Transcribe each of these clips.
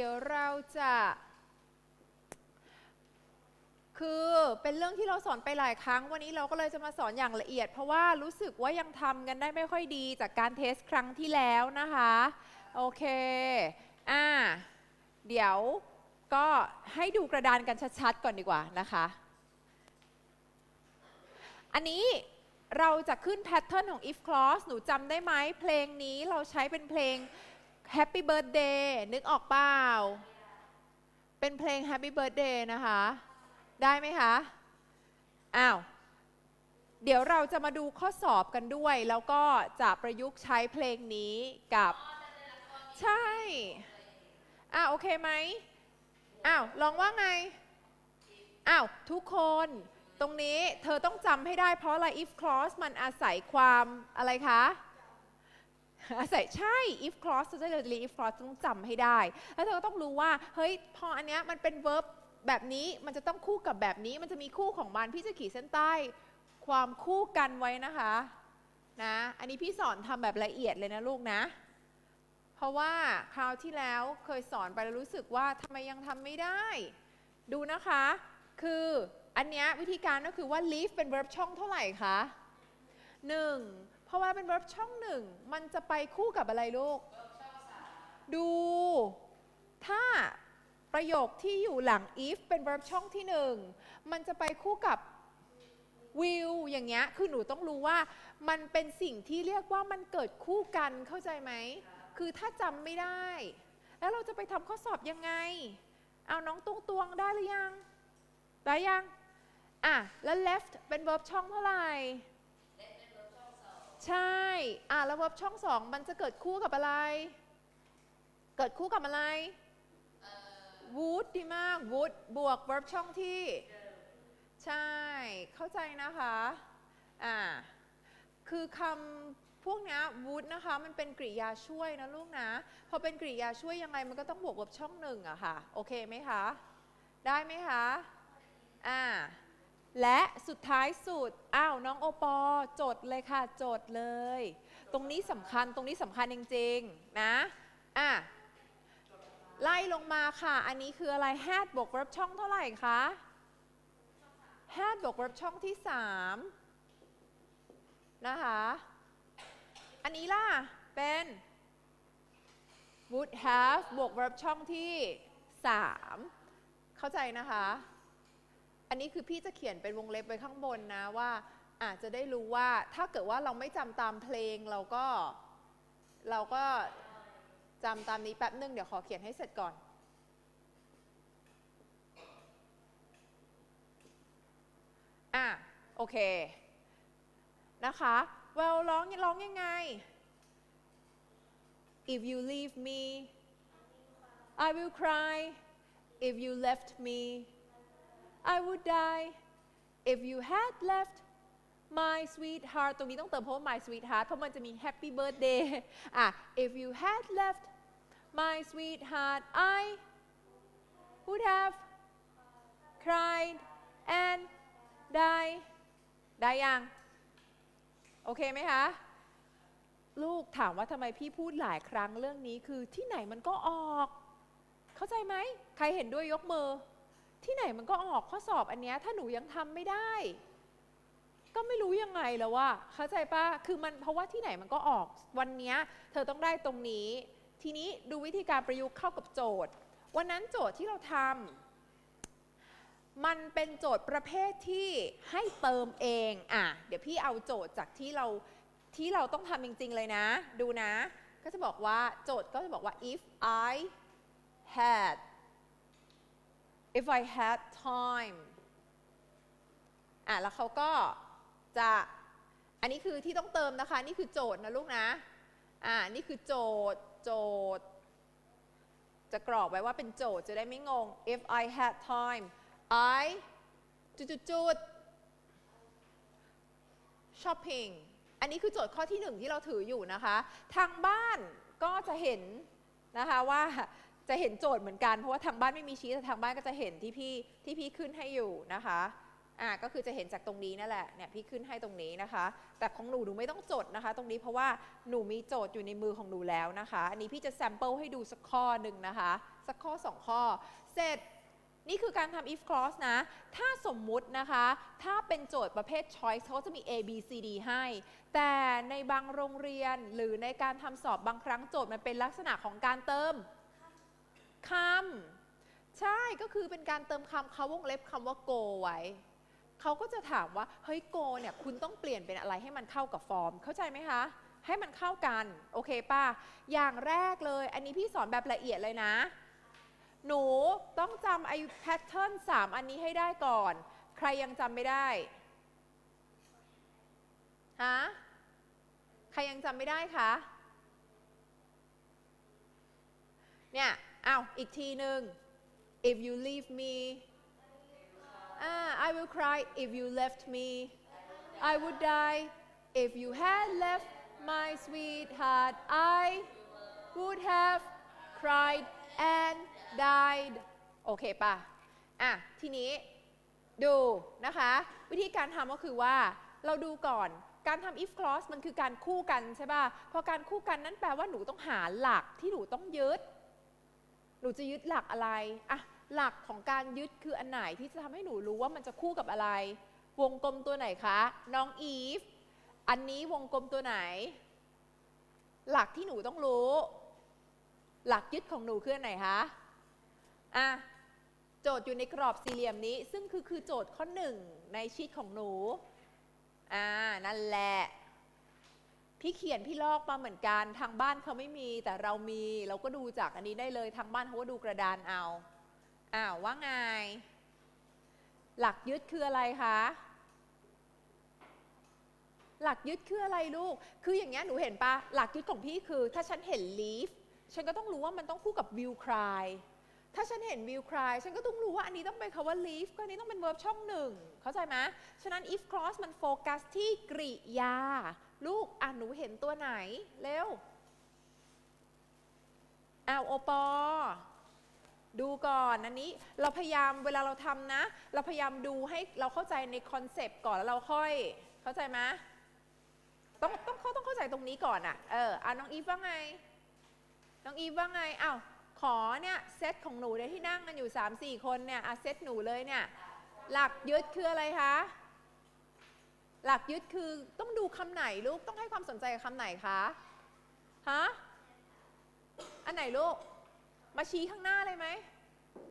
ดี๋ยวเราจะ คือเป็นเรื่องที่เราสอนไปหลายครั้ง วันนี้เราก็เลยจะมาสอนอย่างละเอียด เพราะว่ารู้สึกว่ายังทำกันได้ไม่ค่อยดีจากการเทสครั้งที่แล้วนะคะ โอเค อ่า เดี๋ยวก็ให้ดูกระดานกันชัดๆ ก่อนดีกว่านะคะ อันนี้เราจะขึ้นแพทเทิร์นของ if clause หนูจำได้ไหมเพลงนี้เราใช้เป็นเพลง Happy Birthday นึกออกเปล่า เป็นเพลง Happy Birthday นะคะ ได้ไหมคะ อ้าว เดี๋ยวเราจะมาดูข้อสอบกันด้วย แล้วก็จะประยุกต์ใช้เพลงนี้กับ ใช่อ้าวโอเคไหม อ้าว ลองว่าไง อ้าว ทุกคน ตรงนี้เธอต้องจำให้ได้เพราะอะไร if clause มันอาศัยความอะไรคะ ใส่ใช่ if clause เธอจะเรียน if clause ต้องจำให้ได้ แล้วเธอก็ต้องรู้ว่า เฮ้ย พออันเนี้ยมันเป็น verb แบบนี้ มันจะต้องคู่กับแบบนี้ มันจะมีคู่ของมัน พี่จะขีดเส้นใต้ ความคู่กันไว้นะคะ นะ อันนี้พี่สอนทำแบบละเอียดเลยนะลูกนะ เพราะว่าคราวที่แล้วเคยสอนไปแล้วรู้สึกว่าทำไมยังทำไม่ได้ ดูนะคะ คืออันเนี้ยวิธีการก็คือว่า leave เป็น verb ช่องเท่าไหร่คะ 1 พราะว่าเป็น verb ช่องหนึ่งมันจะไปคู่กับอะไรลูก ดู ถ้าประโยคที่อยู่หลัง if เป็น verb ช่องที่หนึ่งมันจะไปคู่กับ will อย่างเงี้ย คือหนูต้องรู้ว่ามันเป็นสิ่งที่เรียกว่ามันเกิดคู่กันเข้าใจไหม คือถ้าจำไม่ได้ แล้วเราจะไปทำข้อสอบยังไง เอาน้องตวงตวงได้หรือยัง ได้ยัง อะ แล้ว left เป็น verb ช่องเท่าไหร่ ใช่ อะแล้ว verb ช่องสองมันจะเกิดคู่กับอะไร เกิดคู่กับอะไร would ดีมาก would บวก verb ช่องที่ ใช่ เข้าใจนะคะ อ่า คือคำพวกเนี้ย would นะคะ มันเป็นกริยาช่วยนะลูกนะ พอเป็นกริยาช่วยยังไงมันก็ต้องบวก verb ช่องหนึ่งอะค่ะ โอเคไหมคะ ได้ไหมคะ อ่า และสุดท้ายสุด อ้าวน้องโอปอจดเลยค่ะจดเลย ตรงนี้สำคัญตรงนี้สำคัญจริงๆนะอะไล่ลงมาค่ะ อันนี้คืออะไร had บวก verb ช่องเท่าไหร่คะ had บวก verb ช่องที่3นะคะอันนี้ล่ะ เป็น would have บวก verb ช่องที่ 3 เข้าใจนะคะ อันนี้คือพี่จะเขียนเป็นวงเล็บไว้ข้างบนนะว่าอาจจะได้รู้ว่าถ้าเกิดว่าเราไม่จำตามเพลงเราก็เราก็จำตามนี้แป๊บนึงเดี๋ยวขอเขียนให้เสร็จก่อนอะโอเคนะคะ well ร้องร้องยังไง if you leave me I will cry if you left me I would die if you had left my sweetheart ตรงนี้ต้องเติมเพราะว่า my sweetheart เพราะมันจะมี happy birthday อะ if you had left my sweetheart I would have cried and die ได้ยัง โอเคไหมคะ ลูกถามว่าทำไมพี่พูดหลายครั้งเรื่องนี้คือที่ไหนมันก็ออก เข้าใจไหม ใครเห็นด้วยยกมือ ที่ไหนมันก็ออกข้อสอบอันเนี้ยถ้าหนูยังทำไม่ได้ ก็ไม่รู้ยังไงแล้วว่าเข้าใจปะคือมันเพราะว่าที่ไหนมันก็ออกวันนี้เธอต้องได้ตรงนี้ ทีนี้ดูวิธีการประยุกต์เข้ากับโจทย์ วันนั้นโจทย์ที่เราทำมันเป็นโจทย์ประเภทที่ให้เติมเอง อะ เดี๋ยวพี่เอาโจทย์จากที่เราที่เราต้องทำจริง ๆ เลยนะ ดูนะ ก็จะบอกว่าโจทย์ก็จะบอกว่า if I had if I had time อะแล้วเขาก็จะ อันนี้คือที่ต้องเติมนะคะ นี่คือโจทย์นะลูกนะ อ่า นี่คือโจทย์ โจทย์ จะกรอกไว้ว่าเป็นโจทย์จะได้ไม่งง if I had time I จุดจุดจุด shopping อันนี้คือโจทย์ข้อที่หนึ่งที่เราถืออยู่นะคะ ทางบ้านก็จะเห็นนะคะว่า จะเห็นโจทย์เหมือนกัน เพราะว่าทางบ้านไม่มีชี้แต่ทางบ้านก็จะเห็นที่พี่ที่พี่ขึ้นให้อยู่นะคะอะก็คือจะเห็นจากตรงนี้นั่นแหละเนี่ยพี่ขึ้นให้ตรงนี้นะคะ แต่ของหนูหนูไม่ต้องจดนะคะ ตรงนี้เพราะว่าหนูมีโจทย์อยู่ในมือของหนูแล้วนะคะ อันนี้พี่จะแซมเปิลให้ดูสักข้อหนึ่งนะคะ สักข้อสองข้อ เสร็จนี่คือการทำ if clause นะ ถ้าสมมุตินะคะ ถ้าเป็นโจทย์ประเภท choice เขาจะมี A B C D ให้ แต่ในบางโรงเรียนหรือในการทำสอบบางครั้งโจทย์มันเป็นลักษณะของการเติม คำใช่ก็คือเป็นการเติมคำเขาวงเล็บคำว่า go ไว้เขาก็จะถามว่าเฮ้ย go เนี่ยคุณต้องเปลี่ยนเป็นอะไรให้มันเข้ากับฟอร์ม เข้าใจไหมคะ ให้มันเข้ากัน โอเคป่ะ อย่างแรกเลย อันนี้พี่สอนแบบละเอียดเลยนะ หนูต้องจำไอ้แพทเทิร์นสามอันนี้ให้ได้ก่อน ใครยังจำไม่ได้ฮะใครยังจำไม่ได้คะเนี่ย อ้าวอีกทีหนึ่ง if you leave me I will cry if you left me I would die if you had left my sweetheart I would have cried and died โอเคป่ะ อะ ทีนี้ดูนะคะ วิธีการทำก็คือว่าเราดูก่อนการทำ if clause มันคือการคู่กันใช่ป่ะ พอการคู่กันนั่นแปลว่าหนูต้องหาหลักที่หนูต้องยึด หนูจะยึดหลักอะไรอะหลักของการยึดคืออันไหนที่จะทำให้หนูรู้ว่ามันจะคู่กับอะไร วงกลมตัวไหนคะ น้องอีฟ อันนี้วงกลมตัวไหน หลักที่หนูต้องรู้ หลักยึดของหนูคืออันไหนคะ อะ โจทย์อยู่ในกรอบสี่เหลี่ยมนี้ ซึ่งคือคือโจทย์ข้อหนึ่งในชีตของหนู อ่า นั่นแหละ พี่เขียนพี่ลอกมาเหมือนกันทางบ้านเขาไม่มีแต่เรามีเราก็ดูจากอันนี้ได้เลยทางบ้านเขาก็ดูกระดานเอาอ้าวว่าไง หลักยึดคืออะไรคะหลักยึดคืออะไรลูก คืออย่างเงี้ยหนูเห็นปะหลักยึดของพี่คือ ถ้าฉันเห็น leaf ฉันก็ต้องรู้ว่ามันต้องคู่กับ will cry ถ้าฉันเห็น will cry ฉันก็ต้องรู้ว่าอันนี้ต้องเป็นคาว่า leave ก็อันนี้ต้องเป็น verb ช่องหนึ่ง เข้าใจไหม ฉะนั้น if clause มันโฟกัสที่กริยา ลูกอะหนูเห็นตัวไหน เร็วอ้าวโอปอดูก่อนอันนี้เราพยายามเวลาเราทำนะ เราพยายามดูให้เราเข้าใจในคอนเซปต์ก่อนแล้วเราค่อยเข้าใจไหมต้องต้องเขาต้องเข้าใจตรงนี้ก่อนอะเอออะน้องอีฟว่าไง น้องอีฟว่าไงอ้าวขอเนี่ยเซตของหนูเนี่ยที่นั่งกันอยู่ 3 4 คนเนี่ยอะเซตหนูเลยเนี่ยหลักยึดคืออะไรคะ หลักยึดคือต้องดูคำไหนลูกต้องให้ความสนใจกับคำไหนคะฮะอันไหนลูก มาชี้ข้างหน้าเลยไหม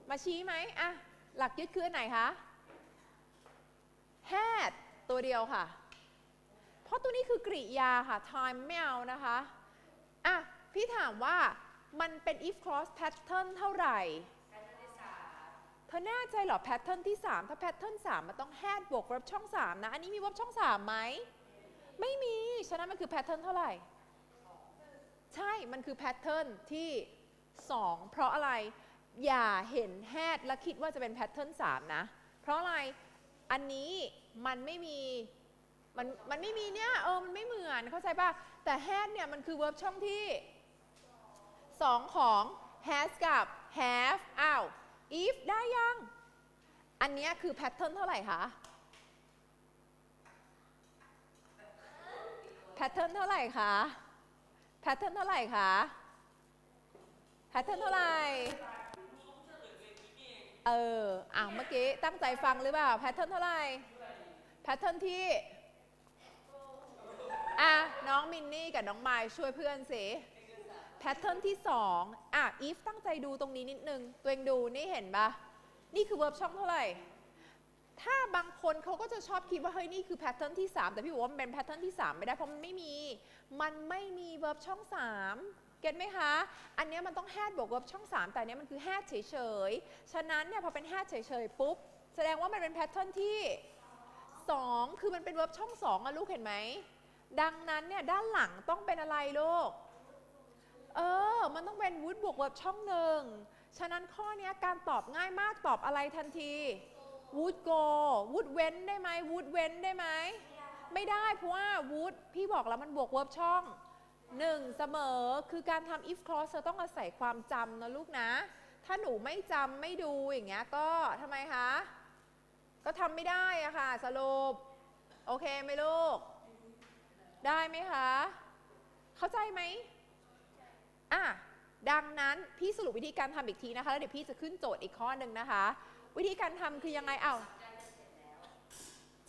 มาชี้ไหมอะหลักยึดคืออันไหนคะ had ตัวเดียวค่ะ เพราะตัวนี้คือกริยาค่ะ time ไม่เอานะคะอะพี่ถามว่ามันเป็น if clause pattern เท่าไหร่ เธอแน่ใจเหรอ pattern ที่ 3 ถ้า pattern 3มันต้อง had บวก verb ช่อง 3 นะ อันนี้มี verb ช่อง 3 ไหม ไม่มี ฉะนั้นมันคือ pattern เท่าไหร่ ใช่ มันคือ pattern ที่ 2 เพราะอะไร อย่าเห็น had แล้วคิดว่าจะเป็น pattern 3นะ เพราะอะไร อันนี้มันไม่มี มันมันไม่มีเนี่ยเออ มันไม่เหมือนเข้าใจป่ะ แต่ had เนี่ยมันคือ verb ช่องที่ 2 ของ has กับ have อ้าว if ได้ยัง อันนี้คือ pattern เท่าไหร่คะ pattern เท่าไหร่คะ pattern เท่าไหร่คะ pattern เท่าไหร่เอออะเมื่อกี้ตั้งใจฟังหรือเปล่า pattern เท่าไหร่ pattern ที่อะน้องมินนี่กับน้องไมล์ช่วยเพื่อนสิ แพทเทิร์นที่2อะ if ตั้งใจดูตรงนี้นิดนึง ตัวเองดูนี่เห็นปะนี่คือ verb ช่องเท่าไหร่ ถ้าบางคนเขาก็จะชอบคิดว่า เฮ้ย นี่คือแพทเทิร์นที่ 3 แต่พี่บอกว่ามันเป็นแพทเทิร์นที่ 3 ไม่ได้เพราะมันไม่มี มันไม่มี verb ช่อง 3 เก็ตไหมคะ อันนี้มันต้อง had บวก verb ช่อง 3 แต่อันเนี้ยมันคือ had เฉยๆ ฉะนั้นเนี่ยพอเป็น had เฉยๆ ปุ๊บ แสดงว่ามันเป็นแพทเทิร์นที่ 2 คือมันเป็น verb ช่อง2อะลูกเห็นไหมดังนั้นเนี่ยด้านหลังต้องเป็นอะไรลูก เออ มันต้องเป็น would บวก verb ช่องหนึ่ง ฉะนั้นข้อนี้การตอบง่ายมากตอบอะไรทันที would go would เว้นได้ไหม would เว้นได้ไหม ไม่ได้เพราะว่า would พี่บอกแล้วมันบวก verb ช่องหนึ่งเสมอ คือการทำ if clause เธอต้องอาศัยความจำนะลูกนะ ถ้าหนูไม่จำไม่ดูอย่างเงี้ยก็ทำไมคะ ก็ทำไม่ได้อะค่ะ สรุป โอเคไหมลูก ได้ไหมคะ เข้าใจไหม อะดังนั้นพี่สรุปวิธีการทำอีกทีนะคะ แล้วเดี๋ยวพี่จะขึ้นโจทย์อีกข้อหนึ่งนะคะ วิธีการทำคือยังไงเอ้า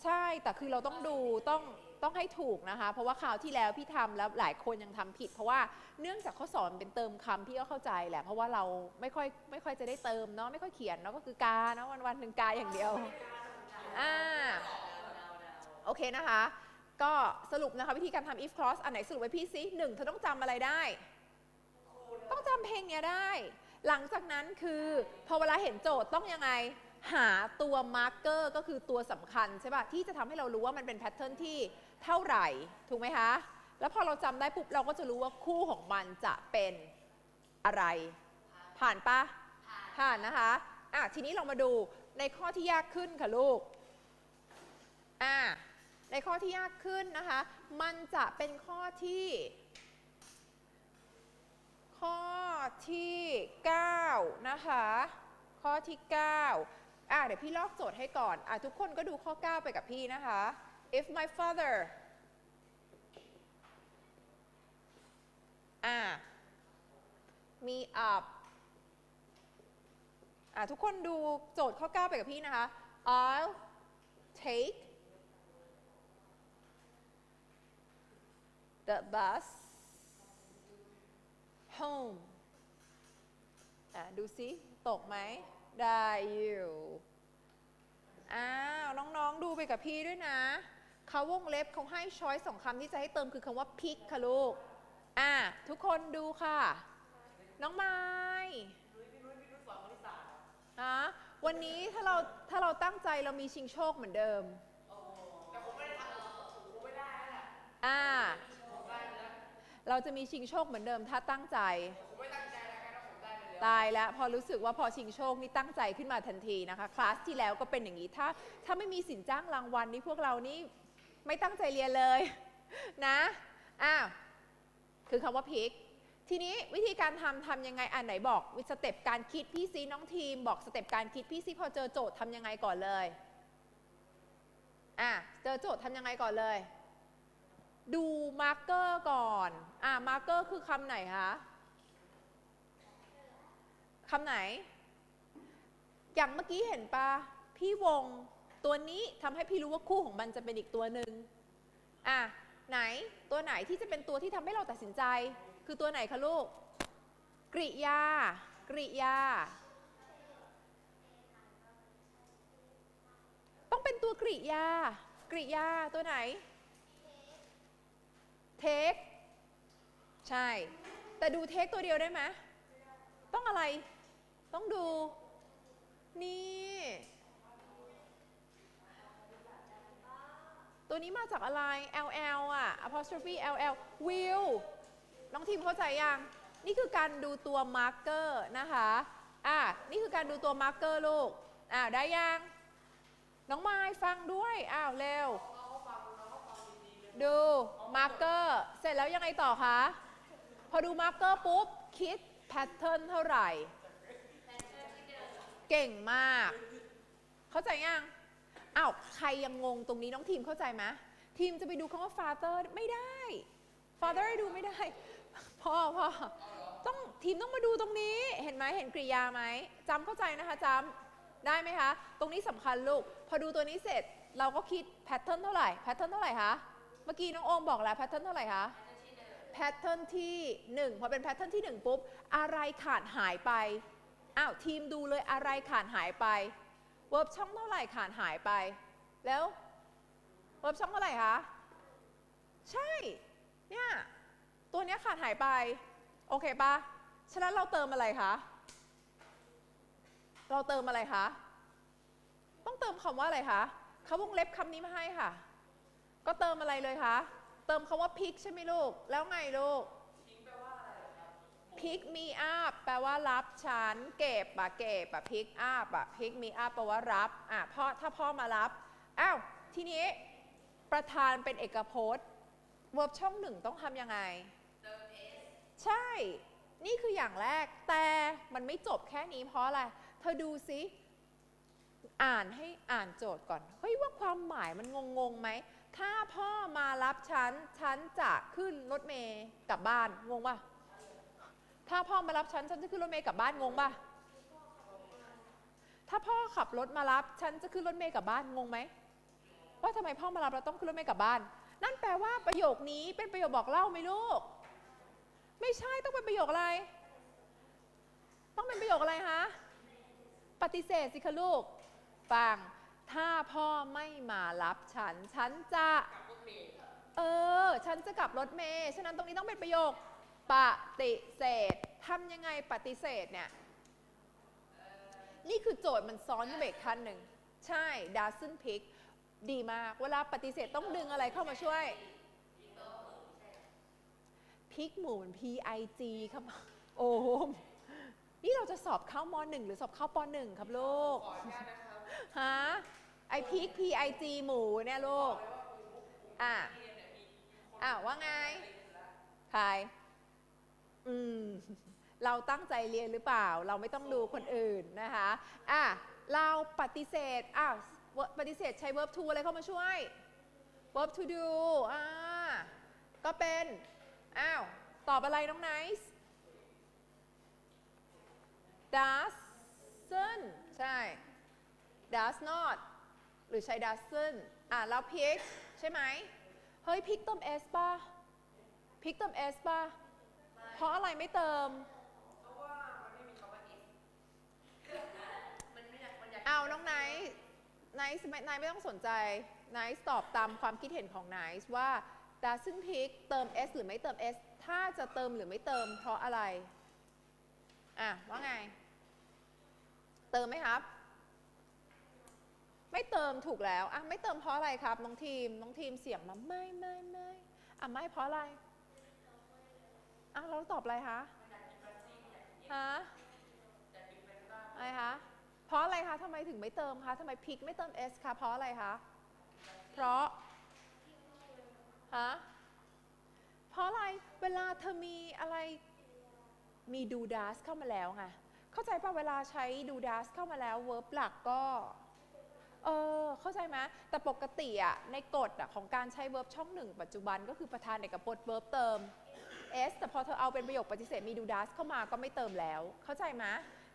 ใช่แต่คือเราต้องดูต้องต้องให้ถูกนะคะ เพราะว่าคราวที่แล้วพี่ทำแล้วหลายคนยังทำผิด เพราะว่าเนื่องจากข้อสอนเป็นเติมคำพี่ก็เข้าใจแหละ เพราะว่าเราไม่ค่อยไม่ค่อยจะได้เติมเนาะไม่ค่อยเขียนเนาะก็คือกาเนาะวันวันหนึ่งกาอย่างเดียวอ่าโอเคนะคะ ก็สรุปนะคะวิธีการทำ if clause อันไหนสรุปไว้พี่ซิหนึ่งเธอต้องจำอะไรได้ ต้องจำเพลงเนี้ยได้ หลังจากนั้นคือพอเวลาเห็นโจทย์ต้องยังไง หาตัวมาร์กเกอร์ก็คือตัวสำคัญใช่ปะที่จะทำให้เรารู้ว่ามันเป็นแพทเทิร์นที่เท่าไหร่ ถูกไหมคะ แล้วพอเราจำได้ปุ๊บเราก็จะรู้ว่าคู่ของมันจะเป็นอะไร ผ่านปะผ่านนะคะอะทีนี้เรามาดูในข้อที่ยากขึ้นค่ะลูกอ่าในข้อที่ยากขึ้นนะคะ มันจะเป็นข้อที่ ข้อที่ 9 นะคะ ข้อที่ 9 อะเดี๋ยวพี่ลอกโจทย์ให้ก่อน อะทุกคนก็ดูข้อ 9 ไปกับพี่นะคะ if my father อะ me up อะทุกคนดูโจทย์ข้อ 9 ไปกับพี่นะคะ I'll take the bus home อะดูสิตกไหม ได้อยู่ อ้าว น้องๆ ดูไปกับพี่ด้วยนะ เขาวงเล็บเขาให้ช้อยสองคำที่จะให้เติมคือคำว่าพิกค่ะลูก อะ ทุกคนดูค่ะ น้องไม้ฮะวันนี้ถ้าเราถ้าเราตั้งใจเรามีชิงโชคเหมือนเดิมอ่า เราจะมีชิงโชคเหมือนเดิมถ้าตั้งใจ ตายแล้วพอรู้สึกว่าพอชิงโชคนี่ตั้งใจขึ้นมาทันทีนะคะ คลาสที่แล้วก็เป็นอย่างนี้ถ้าถ้าไม่มีสินจ้างรางวัลนี่พวกเรานี่ไม่ตั้งใจเรียนเลยนะอ้าวคือคำว่าพิกทีนี้วิธีการทำทำยังไงอ่านไหนบอกวิสเต็ปการคิดพี่ซีน้องทีม บอกสเต็ปการคิดพี่ซีพอเจอโจทย์ทำยังไงก่อนเลยอะเจอโจทย์ทำยังไงก่อนเลย ดูมาร์กเกอร์ก่อน อ่ามาร์กเกอร์คือคำไหนคะ คำไหน อย่างเมื่อกี้เห็นปะพี่วงตัวนี้ทำให้พี่รู้ว่าคู่ของมันจะเป็นอีกตัวหนึ่งอะไหนตัวไหนที่จะเป็นตัวที่ทำให้เราตัดสินใจ คือตัวไหนคะลูก กริยา กริยา ต้องเป็นตัวกริยา กริยาตัวไหน เทคใช่ แต่ดูเทคตัวเดียวได้ไหมต้องอะไร ต้องดู นี่ ตัวนี้มาจากอะไร LL อะ apostrophe LL will น้องทีมเข้าใจยัง นี่คือการดูตัว marker นะคะ อะ นี่คือการดูตัว marker ลูกอ่าได้ยัง น้องไม้ฟังด้วย อ้าว เร็ว ดู marker เสร็จแล้วยังไงต่อคะ พอดู marker ปุ๊บ คิด pattern เท่าไหร่ เก่งมาก เข้าใจยังอ้าวใครยังงงตรงนี้น้องทีมเข้าใจไหมทีมจะไปดูคำว่า father ไม่ได้ father ดูไม่ได้พ่อพ่อต้องทีมต้องมาดูตรงนี้เห็นไหมเห็นกริยาไหมจำเข้าใจนะคะจำได้ไหมคะ ตรงนี้สำคัญลูก พอดูตัวนี้เสร็จเราก็คิด pattern เท่าไหร่ pattern เท่าไหร่คะ มื่อกี้น้องโอมบอกแล้ว pattern เท่าไหร่คะแพทเทิร์นที่1พอเป็นแพทเทิร์นที่1ปุ๊บอะไรขาดหายไปอ้าวทีมดูเลยอะไรขาดหายไปเวิร์บช่องเท่าไหร่ขาดหายไป แล้วเวิร์บช่องเท่าไหร่คะใช่เนี่ยตัวนี้ขาดหายไป โอเคปะฉะนั้นเราเติมอะไรคะ เราเติมอะไรคะ ต้องเติมคำว่าอะไรคะเขาวงเล็บคำนี้มาให้ค่ะ ก็เติมอะไรเลยคะ เติมคำว่าพิกใช่ไหมลูก แล้วไงลูกพิกมีอัพแปลว่ารับฉัน เก็บอะเก็บอะพิกอัพอะพิกมีอัพแปลว่ารับอะพ่อถ้าพ่อมารับ อ้าว ทีนี้ประธานเป็นเอกพจน์เวิร์บช่องหนึ่งต้องทำยังไง ใช่ นี่คืออย่างแรก แต่มันไม่จบแค่นี้เพราะอะไร เธอดูสิอ่านให้อ่านโจทย์ก่อน เฮ้ยว่าความหมายมันงงๆไหม ถ้าพ่อมารับฉัน ฉันจะขึ้นรถเมย์กลับบ้าน งงปะถ้าพ่อมารับฉัน ฉันจะขึ้นรถเมย์กลับบ้าน งงปะถ้าพ่อขับรถมารับ ฉันจะขึ้นรถเมย์กลับบ้าน งงไหม ว่าทำไมพ่อมารับเราต้องขึ้นรถเมย์กลับบ้าน นั่นแปลว่าประโยคนี้เป็นประโยคบอกเล่าไหมลูก ไม่ใช่ต้องเป็นประโยคอะไร ต้องเป็นประโยคอะไรคะ ปฏิเสธสิคะลูก ฟัง ถ้าพ่อไม่มารับฉัน ฉันจะ เออ ฉันจะกลับรถเมย์ฉะนั้นตรงนี้ต้องเป็นประโยค ปฏิเสธทำยังไงปฏิเสธเนี่ย นี่คือโจทย์มันซ้อนอยู่เบรกขั้นหนึ่ง ใช่ doesn't pick ดีมาก เวลาปฏิเสธต้องดึงอะไรเข้ามาช่วย พิกหมูน P I G ครับโอ้โหนี่เราจะสอบเข้ามหนึ่งหรือสอบเข้าปหนึ่งครับลูก ฮะไอพิก P I G หมูเนี่ยลูก อะอะว่าไงใครอืม เราตั้งใจเรียนหรือเปล่า เราไม่ต้องดูคนอื่นนะคะ อะ เราปฏิเสธอะปฏิเสธใช้ verb to อะไรเข้ามาช่วย verb to do อ่า ก็เป็น อ้าว ตอบอะไรน้องไนซ์ doesn't ใช่ does not หรือใช้ doesn't อะแล้ว pick ใช่ไหม เฮ้ย pick เติม s ป่ะ pick เติม s ป่ะ เพราะอะไรไม่เติม เอาน้องไนท์ไนท์ไนท์ไม่ต้องสนใจไนท์ตอบตามความคิดเห็นของไนท์ว่า doesn't pick เติม s หรือไม่เติม s ถ้าจะเติมหรือไม่เติมเพราะอะไร อะ ว่าไง เติมไหมครับไม่เติมถูกแล้วอะไม่เติมเพราะอะไรครับน้องทีมน้องทีมเสียงมาไม่ไม่ไม่อะไม่เพราะอะไรอะเราตอบอะไรคะฮะอะไรคะเพราะอะไรคะทำไมถึงไม่เติมคะทำไมพิกไม่เติม s คะเพราะอะไรคะเพราะฮะเพราะอะไรเวลาเธอมีอะไรมีดูดัสเข้ามาแล้วไงเข้าใจป่ะเวลาใช้ดูดัสเข้ามาแล้วเวิร์บหลักก็ เออเข้าใจไหมแต่ปกติอะในกฎอะของการใช้เวิร์บช่องหนึ่งปัจจุบันก็คือประธานเอกพจน์เวิร์บเติม s แต่พอเธอเอาเป็นประโยคปฏิเสธมีดูดัสเข้ามาก็ไม่เติมแล้ว เข้าใจไหม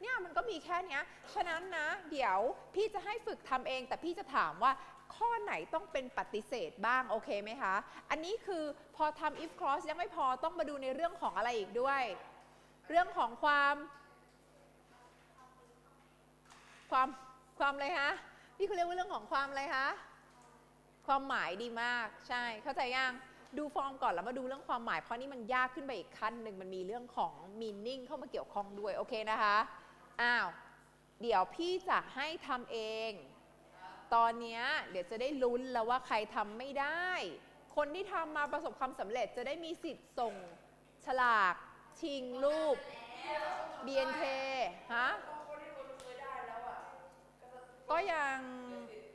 เนี่ยมันก็มีแค่เนี้ยฉะนั้นนะ เดี๋ยวพี่จะให้ฝึกทำเอง แต่พี่จะถามว่าข้อไหนต้องเป็นปฏิเสธบ้าง โอเคไหมคะ อันนี้คือพอทำ if clause ยังไม่พอต้องมาดูในเรื่องของอะไรอีกด้วย เรื่องของความ ความความอะไรคะ พี่เขาเรียกว่าเรื่องของความอะไรคะ ความหมายดีมาก ใช่ เข้าใจยัง ดูฟอร์มก่อนแล้วมาดูเรื่องความหมาย เพราะนี่มันยากขึ้นไปอีกขั้นหนึ่ง มันมีเรื่องของ meaning เข้ามาเกี่ยวข้องด้วย โอเคนะคะ อ้าว เดี๋ยวพี่จะให้ทำเอง ตอนเนี้ยเดี๋ยวจะได้ลุ้นแล้วว่าใครทำไม่ได้ คนที่ทำมาประสบความสำเร็จจะได้มีสิทธิ์ส่งฉลาก ชิงรูป BNK ฮะ ก็ยัง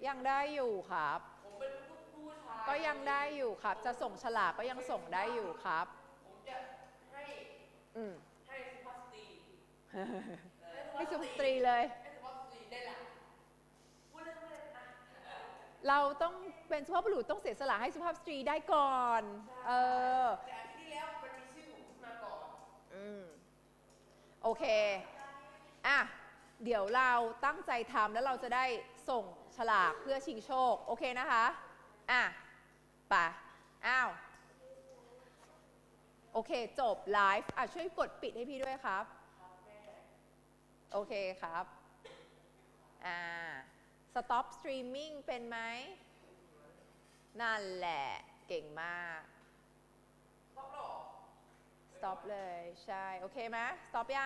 ยังได้อยู่ครับ ก็ยังได้อยู่ครับ จะส่งฉลากก็ยังส่งได้อยู่ครับอืมให้สุภาพสตรีเลยเราต้องเป็นสุภาพบุรุษต้องเสียสละให้สุภาพสตรีได้ก่อน เอออืม โอเค อะ เดี๋ยวเราตั้งใจทำแล้วเราจะได้ส่งฉลากเพื่อชิงโชค โอเคนะคะ อะไปอ้าว โอเค จบไลฟ์อะช่วยกดปิดให้พี่ด้วยครับ โอเคครับ อ่า stop streaming เป็นไหม นั่นแหละ เก่งมาก stop เลย ใช่ โอเคไหม stop ยัง